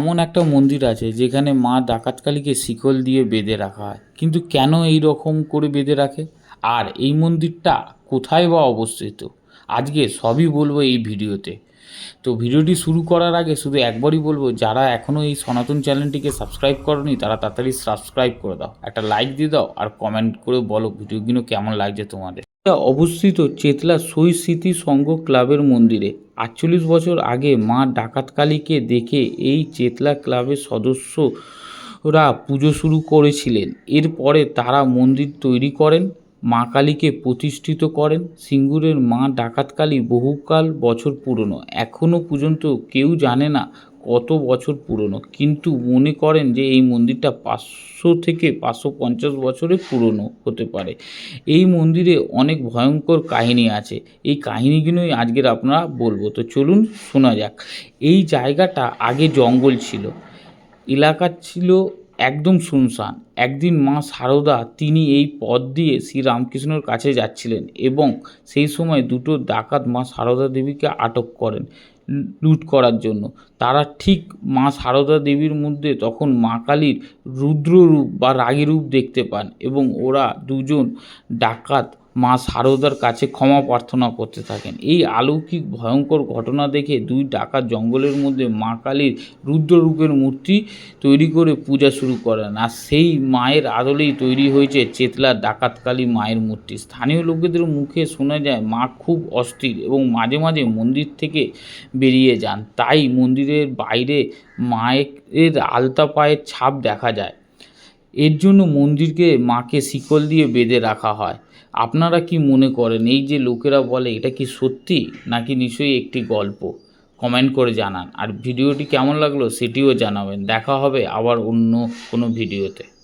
এমন একটা মন্দির আছে যেখানে মা ডাকাতকালীকে শিকল দিয়ে বেঁধে রাখা হয়। কিন্তু কেন এই রকম করে বেঁধে রাখে? আর এই মন্দিরটা কোথায় বা অবস্থিত? আজকে সবই বলব এই ভিডিওতে। তো ভিডিওটি শুরু করার আগে শুধু একবারই বলব, যারা এখনও এই সনাতন চ্যানেলটিকে সাবস্ক্রাইব করনি, তারা তাড়াতাড়ি সাবস্ক্রাইব করে দাও। একটা লাইক দিয়ে দাও আর কমেন্ট করে বলো ভিডিওগুলো কেমন লাগছে তোমাদের। এটা অবস্থিত চেতলা সই স্মৃতি সংঘ ক্লাবের মন্দিরে। আটচল্লিশ বছর আগে মা ডাকাতকালীকে দেখে এই চেতলা ক্লাবের সদস্যরা পুজো শুরু করেছিলেন। এরপরে তারা মন্দির তৈরি করেন, মা কালীকে প্রতিষ্ঠিত করেন। সিঙ্গুরের মা ডাকাতকালী বহুকাল বছর পুরনো। এখনও পর্যন্ত কেউ জানে না কত বছর পুরনো? কিন্তু মনে করেন যে এই মন্দিরটা পাঁচশো থেকে পাঁচশো পঞ্চাশ বছরে পুরনো হতে পারে। এই মন্দিরে অনেক ভয়ঙ্কর কাহিনী আছে। এই কাহিনীগুলোই আজকের আপনারা বলব। তো চলুন শোনা যাক। এই জায়গাটা আগে জঙ্গল ছিল। এলাকা ছিল একদম শুনশান। একদিন মা সারদা তিনি এই পথ দিয়ে শ্রীরামকৃষ্ণর কাছে যাচ্ছিলেন এবং সেই সময় দুটো ডাকাত মা সারদা দেবীকে আটক করেন। লুট করার জন্য। তারা ঠিক মা সারদা দেবীর মধ্যে তখন মা কালীর রুদ্র রূপ বা রাগী রূপ দেখতে পান এবং ওরা দুজন ডাকাত মা সারদার কাছে ক্ষমা প্রার্থনা করতে থাকেন। এই অলৌকিক ভয়ঙ্কর ঘটনা দেখে দুই ডাকাত জঙ্গলের মধ্যে মা কালীর রুদ্ররূপের মূর্তি তৈরি করে পূজা শুরু করেন আর সেই মায়ের আদলেই তৈরি হয়েছে চেতলার ডাকাতকালী মায়ের মূর্তি। স্থানীয় লোকেদের মুখে শোনা যায়, মা খুব অস্থির এবং মাঝে মাঝে মন্দির থেকে বেরিয়ে যান। তাই মন্দিরের বাইরে মায়ের আলতা পায়ের ছাপ দেখা যায়। এর জন্য মন্দিরকে মাকে শিকল দিয়ে বেঁধে রাখা হয়। আপনারা কি মনে করেন, এই যে লোকেরা বলে, এটা কি সত্যি নাকি নিশ্চয়ই একটি গল্প? কমেন্ট করে জানান। আর ভিডিওটি কেমন লাগল সেটিও জানাবেন। দেখা হবে আবার অন্য কোনো ভিডিওতে।